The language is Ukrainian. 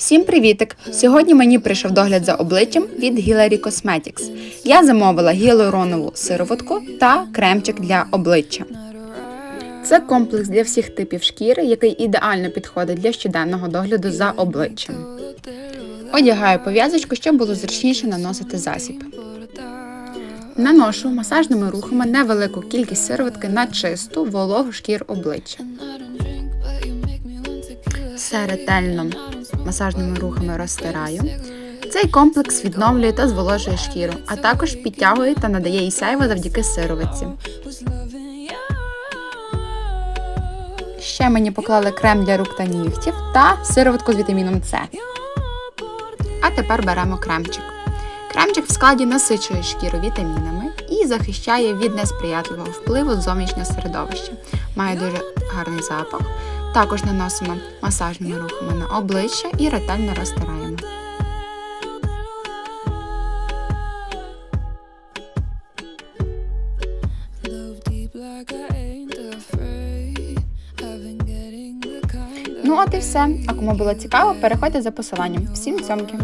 Всім привітик! Сьогодні мені прийшов догляд за обличчям від Hillary Cosmetics. Я замовила гіалуронову сироватку та кремчик для обличчя. Це комплекс для всіх типів шкіри, який ідеально підходить для щоденного догляду за обличчям. Одягаю пов'язочку, щоб було зручніше наносити засіб. Наношу масажними рухами невелику кількість сироватки на чисту вологу шкір обличчя. Все ретельно масажними рухами розтираю. Цей комплекс відновлює та зволожує шкіру, а також підтягує та надає їй сяйво завдяки сироватці. Ще мені поклали крем для рук та нігтів та сироватку з вітаміном С. А тепер беремо кремчик. Кремчик в складі насичує шкіру вітамінами і захищає від несприятливого впливу зовнішнього середовища. Має дуже гарний запах. Також наносимо масажними рухами на обличчя і ретельно розтираємо. Ну от і все. А кому було цікаво, переходьте за посиланням. Всім цьомки!